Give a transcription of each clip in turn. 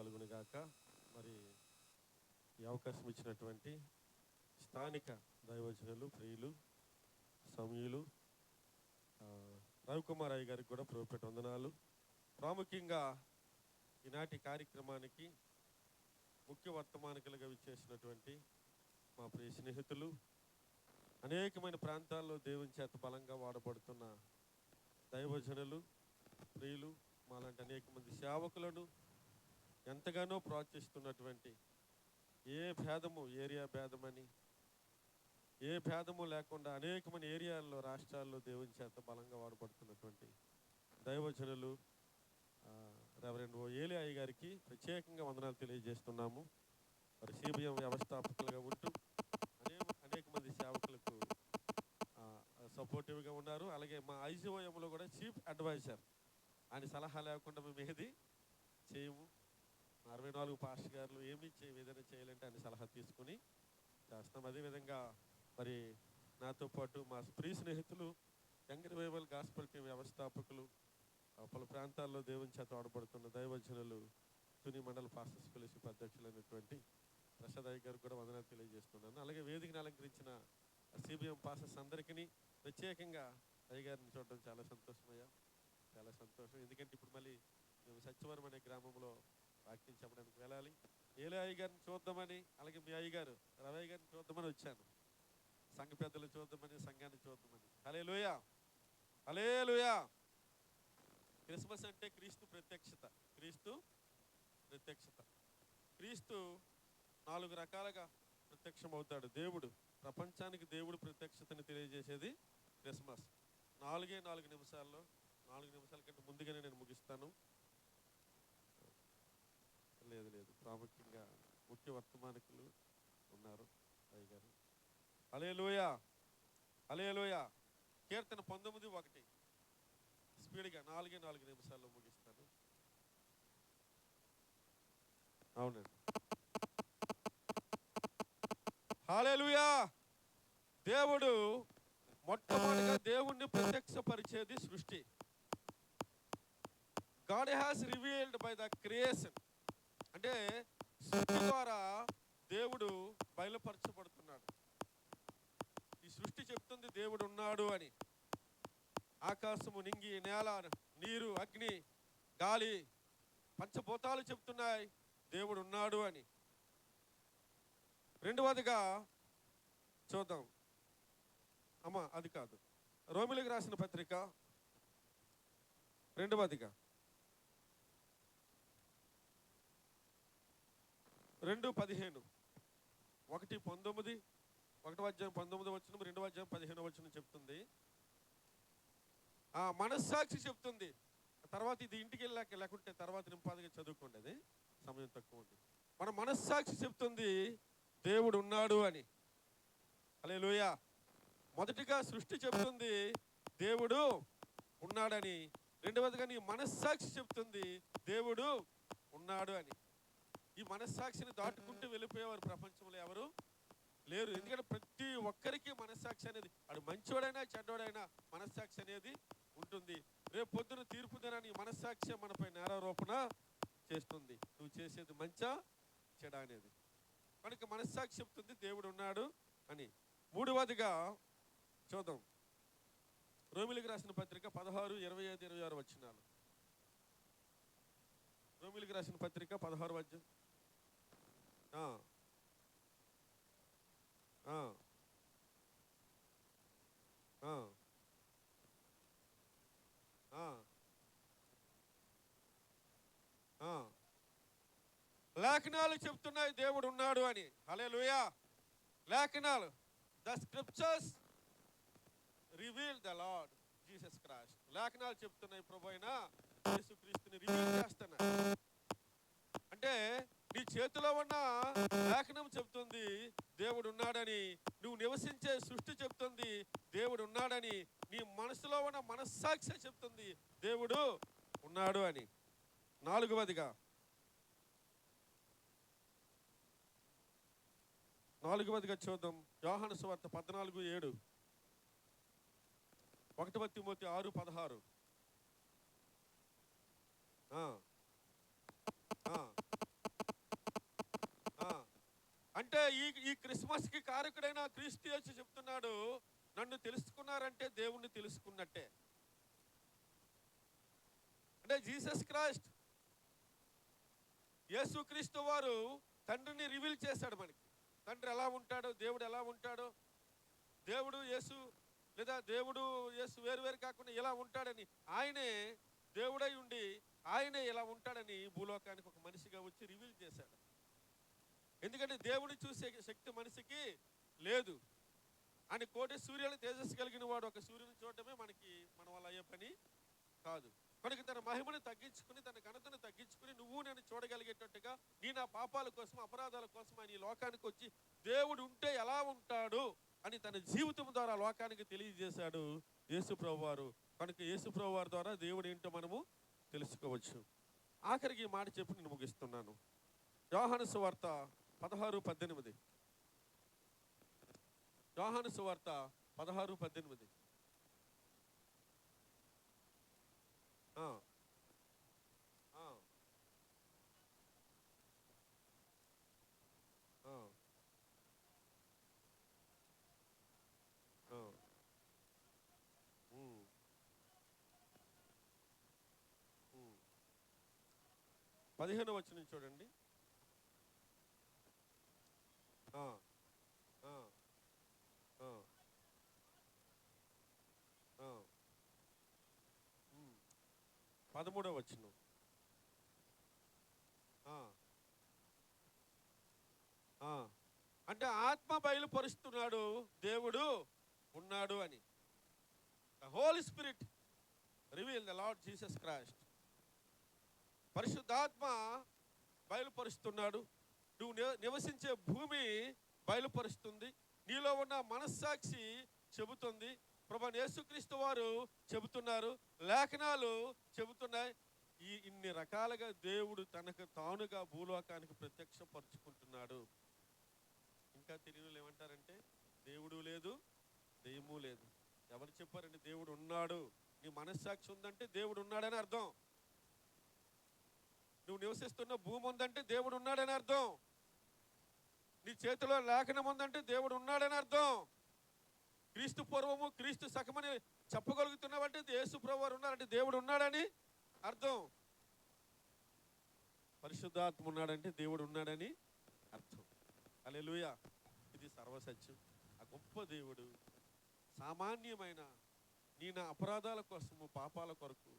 కలుగునుగాక మరి ఈ అవకాశం ఇచ్చినటువంటి స్థానిక దైవజనులు ప్రియులు సమయులు రవికుమార్ అయ్య గారికి కూడా ప్రభుపేట వందనాలు. ప్రాముఖ్యంగా ఈనాటి కార్యక్రమానికి ముఖ్య వర్తమానికలుగా విచ్చేసినటువంటి మా ప్రియ స్నేహితులు అనేకమైన ప్రాంతాల్లో దేవుని చేత బలంగా వాడబడుతున్న దైవజనులు ప్రియులు మాలాంటి అనేక మంది సేవకులను ఎంతగానో ప్రోత్సహిస్తున్నటువంటి ఏ భేదము ఏరియా భేదమని ఏ భేదము లేకుండా అనేకమైన ఏరియాల్లో రాష్ట్రాల్లో దేవుని చేత బలంగా వాడబడుతున్నటువంటి దైవజనులు రెవరెండ్ ఓ ఏలియాయి గారికి ప్రత్యేకంగా వందనాలు తెలియజేస్తున్నాము. మరి సిబిఎం వ్యవస్థాపకులుగా ఉంటూ అనేక అనేక మంది సేవకులకు సపోర్టివ్గా ఉన్నారు. అలాగే మా ఐజీఓఎంలో కూడా చీఫ్ అడ్వైజర్. ఆయన సలహా లేకుండా మేము ఏది చేయము. అరవై నాలుగు పాస్టర్ గారు ఏమి చేయ ఏదైనా చేయాలంటే అని సలహా తీసుకుని చేస్తాం. అదేవిధంగా మరి నాతో పాటు మా ప్రియ స్నేహితులు యంగ్ రివైవల్ గాస్పల్ టీం వ్యవస్థాపకులు పలు ప్రాంతాల్లో దేవుని చేత ఆడబడుతున్న దైవజనులు తుని మండల పాస్టర్స్ కలిసి అధ్యక్షులైనటువంటి ప్రసాద్ అయ్య గారికి కూడా వందనాలు తెలియజేస్తున్నాను. అలాగే వేదికను అలంకరించిన సిబిఎం పాస్టర్స్ అందరికీ ప్రత్యేకంగా అయ్య గారిని చూడడం చాలా సంతోషమయ్యా. చాలా సంతోషం. ఎందుకంటే ఇప్పుడు మళ్ళీ మేము సత్యవరం అనే గ్రామంలో వాక్యం చెప్పడానికి వెళ్ళాలి. ఏలే అయ్య గారిని చూద్దామని అలాగే మీ అయ్యగారు రవయ్య గారిని చూద్దామని వచ్చాను. సంఘ పెద్దలు చూద్దామని సంఘాన్ని చూద్దామని. హలే లూయా హలే లూయా క్రిస్మస్ అంటే క్రీస్తు ప్రత్యక్షత. క్రీస్తు ప్రత్యక్షత. క్రీస్తు నాలుగు రకాలుగా ప్రత్యక్షమవుతాడు. దేవుడు ప్రపంచానికి దేవుడు ప్రత్యక్షతని తెలియజేసేది క్రిస్మస్. నాలుగే నాలుగు నిమిషాల్లో నాలుగు నిమిషాల కంటే ముందుగానే నేను ముగిస్తాను లేదు లేదు ప్రాముఖ్యంగా ముఖ్య వర్తమానికులు ఉన్నారు అయ్య గారు. అలే అలేలోయ! అలే కీర్తన పంతొమ్మిది ఒకటి. స్పీడ్గా నాలుగే నాలుగు నిమిషాల్లో ముగిస్తాను. అవునండి. హాలేలుయా దేవుడు మొట్టమొదటిగా దేవుణ్ణి ప్రత్యక్షపరిచేది సృష్టి. God has revealed by the creation అంటే సృష్టి ద్వారా దేవుడు బయలుపరచబడుతున్నాడు. ఈ సృష్టి చెప్తుంది దేవుడు ఉన్నాడు అని. ఆకాశము నింగి నేల నీరు అగ్ని గాలి పంచభూతాలు చెప్తున్నాయి దేవుడు ఉన్నాడు అని. రెండవదిగా చూద్దాం. అమ్మ అది కాదు. రోమిలకు రాసిన పత్రిక రెండవదిగా. రెండు పదిహేను. ఒకటి పంతొమ్మిది ఒకటో అధ్యాయం పంతొమ్మిది వచ్చిన రెండో అధ్యాయం పదిహేను వచ్చిన చెప్తుంది. ఆ మనస్సాక్షి చెప్తుంది. తర్వాత ఇది ఇంటికి వెళ్ళాక లేకుంటే తర్వాత నింపాదిగా చదువుకోండి అది. సమయం తక్కువ ఉంది. మన మనస్సాక్షి చెప్తుంది దేవుడు ఉన్నాడు అని. అలే మొదటిగా సృష్టి చెప్తుంది దేవుడు ఉన్నాడని. రెండవదిగా నీ మనస్సాక్షి చెప్తుంది దేవుడు ఉన్నాడు అని. ఈ మనస్సాక్షిని దాటుకుంటూ వెళ్ళిపోయేవారు ప్రపంచంలో ఎవరు? లేరు. ఎందుకంటే ప్రతి ఒక్కరికి మనస్సాక్షి అనేది అడు మంచివాడైనా చెడ్డవాడైనా మనస్సాక్షి అనేది ఉంటుంది. రేపు పొద్దున తీర్పు దినాన్ని మనస్సాక్షి మనపై నేరారోపణ చేస్తుంది. నువ్వు చేసేది మంచా చెడ అనేది. కనుక మనస్సాక్షి చెప్తుంది దేవుడు ఉన్నాడు అని. మూడవదిగా చూద్దాం. రోమిలికి రాసిన పత్రిక పదహారు ఇరవై ఐదు ఇరవై ఆరు వచ్చినాలు రోమిలికి రాసిన పత్రిక పదహారు. ఆ. లేఖనాలు చెప్తున్నాయి దేవుడు ఉన్నాడు అని. హలే లేఖనాలు. The scriptures reveal the Lord Jesus Christ. లేఖనాలు చెప్తున్నాయి ప్రభు అయినా యేసుక్రీస్తుని రివీల్ చేస్తున్నాయి అంటే నీ చేతిలో ఉన్న లేఖనం చెప్తుంది దేవుడు ఉన్నాడని నువ్వు నివసించే సృష్టి చెప్తుంది దేవుడు ఉన్నాడని నీ మనసులో ఉన్న మనస్సాక్షి చెప్తుంది దేవుడు ఉన్నాడు అని. నాలుగవదిగా. నాలుగవదిగా చూద్దాం. యోహాను సువార్త పద్నాలుగు ఏడు. ఒకటవ తిమోతి ఆరు పదహారు ఆ. ఆ. అంటే ఈ ఈ క్రిస్మస్కి కారకుడైన క్రీస్తు వచ్చి చెప్తున్నాడు నన్ను తెలుసుకున్నారంటే దేవుణ్ణి తెలుసుకున్నట్టే. అంటే జీసస్ క్రైస్ట్ యేసుక్రీస్తు వారు తండ్రిని రివీల్ చేశాడు మనకి. తండ్రి ఎలా ఉంటాడో దేవుడు ఎలా ఉంటాడో దేవుడు యేసు లేదా దేవుడు యేసు వేరు వేరు కాకుండా ఇలా ఉంటాడని ఆయనే దేవుడై ఉండి ఆయనే ఇలా ఉంటాడని భూలోకానికి ఒక మనిషిగా వచ్చి రివీల్ చేశాడు. ఎందుకంటే దేవుడిని చూసే శక్తి మనిషికి లేదు. అని కోటి సూర్యుని తేజస్సు కలిగిన వాడు ఒక సూర్యుని చూడటమే మనకి మన వల్ల అయ్యే పని కాదు. కనుక తన మహిమను తగ్గించుకుని తన ఘనతను తగ్గించుకుని నువ్వు నేను చూడగలిగేటట్టుగా నీ నా పాపాల కోసం అపరాధాల కోసం ఆయన ఈ లోకానికి వచ్చి దేవుడు ఉంటే ఎలా ఉంటాడు అని తన జీవితం ద్వారా లోకానికి తెలియజేశాడు యేసుప్రభు వారు కనుక యేసుప్రభు వారి ద్వారా దేవుడు ఏంటో మనము తెలుసుకోవచ్చు. ఆఖరికి ఈ మాట చెప్పి నేను ముగిస్తున్నాను. యోహాను సువార్త పదహారు పద్దెనిమిది. యోహాను సువార్త పదహారు పద్దెనిమిది. పదిహేను ఆ. నుంచి పదిహేను వచ్చిన చూడండి. పదమూడవ వచ్చిన అంటే ఆత్మ బయలుపరుస్తున్నాడు దేవుడు ఉన్నాడు అని. The holy spirit reveal the Lord Jesus Christ పరిశుద్ధాత్మ బయలుపరుస్తున్నాడు. నువ్వు నివసించే భూమి బయలుపరుస్తుంది. నీలో ఉన్న మనస్సాక్షి చెబుతుంది. ప్రభా యేసుక్రీస్తు వారు చెబుతున్నారు. లేఖనాలు చెబుతున్నాయి. ఈ ఇన్ని రకాలుగా దేవుడు తనకు తానుగా భూలోకానికి ప్రత్యక్షపరుచుకుంటున్నాడు. ఇంకా తెలియని ఏమంటారంటే దేవుడు లేదు దెయ్యము లేదు. ఎవరు చెప్పారండి? దేవుడు ఉన్నాడు. నీ మనస్సాక్షి ఉందంటే దేవుడు ఉన్నాడని అర్థం. నువ్వు నివసిస్తున్న భూమి ఉందంటే దేవుడు ఉన్నాడని అర్థం. నీ చేతిలో లేఖనం ఉందంటే దేవుడు ఉన్నాడని అర్థం. క్రీస్తు పూర్వము క్రీస్తు సఖమని చెప్పగలుగుతున్నావంటే యేసు ప్రభువారు ఉన్నారంటే దేవుడు ఉన్నాడని అర్థం. పరిశుద్ధాత్మ ఉన్నాడంటే దేవుడు ఉన్నాడని అర్థం. అలెలుయ ఇది సర్వసత్యం. ఆ గొప్ప దేవుడు సామాన్యమైన నీ నా అపరాధాల కోసము పాపాల కొరకు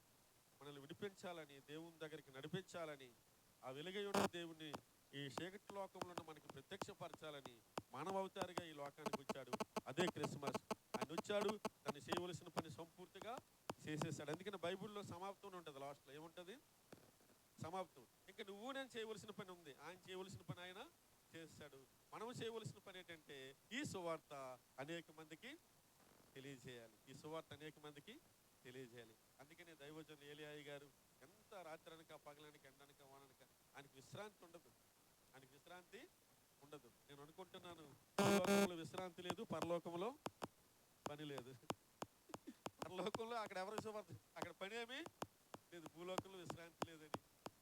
మనల్ని విడిపించాలని దేవుని దగ్గరికి నడిపించాలని ఆ వెలుగై ఉన్న దేవుణ్ణి ఈ చీకటి లోకంలో మనకి ప్రత్యక్షపరచాలని మానవ అవతారిగా ఈ లోకానికి వచ్చాడు. అదే క్రిస్మస్. ఆయన వచ్చాడు తను చేయవలసిన పని సంపూర్తిగా చేసేసాడు. అందుకని బైబిల్లో సమాప్తం ఉంటుంది లాస్ట్లో. ఏముంటుంది? సమాప్తం. ఇంకా నువ్వు నేను చేయవలసిన పని ఉంది. ఆయన చేయవలసిన పని ఆయన చేస్తాడు. మనం చేయవలసిన పని ఏంటంటే ఈ సువార్త అనేక మందికి తెలియజేయాలి. ఈ సువార్త అనేక మందికి తెలియజేయాలి. అందుకనే దైవజనులు ఏలియాయి గారు ఎంత రాత్రనక పగలనక ఎండనక వాననక ఆయనకి విశ్రాంతి ఉండదు. ఆయనకి విశ్రాంతి ఉండదు. నేను అనుకుంటున్నాను పరలోకంలో విశ్రాంతి లేదు పరలోకంలో పని లేదు. పరలోకంలో అక్కడ ఎవరు సువార్త అక్కడ పని ఏమి లేదు. భూలోకంలో విశ్రాంతి లేదని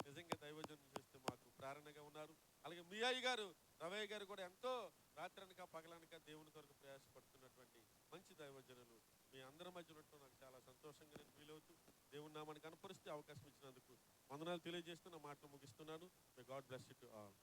నిజంగా దైవజనం చేస్తే మాకు ప్రేరణగా ఉన్నారు. అలాగే మీ అయ్య గారు రవయ్య గారు కూడా ఎంతో రాత్రనక పగలనక దేవుని కొరకు ప్రయాసపడుతున్నటువంటి మంచి దైవజనులు. మీ అందరి మధ్య ఉండటం నాకు చాలా సంతోషంగా నేను ఫీల్ అవుతూ దేవుని నామానికి అనుపరిస్తే అవకాశం ఇచ్చినందుకు వందనాలు తెలియజేస్తూ నా మాటలు ముగిస్తున్నాను. God bless it all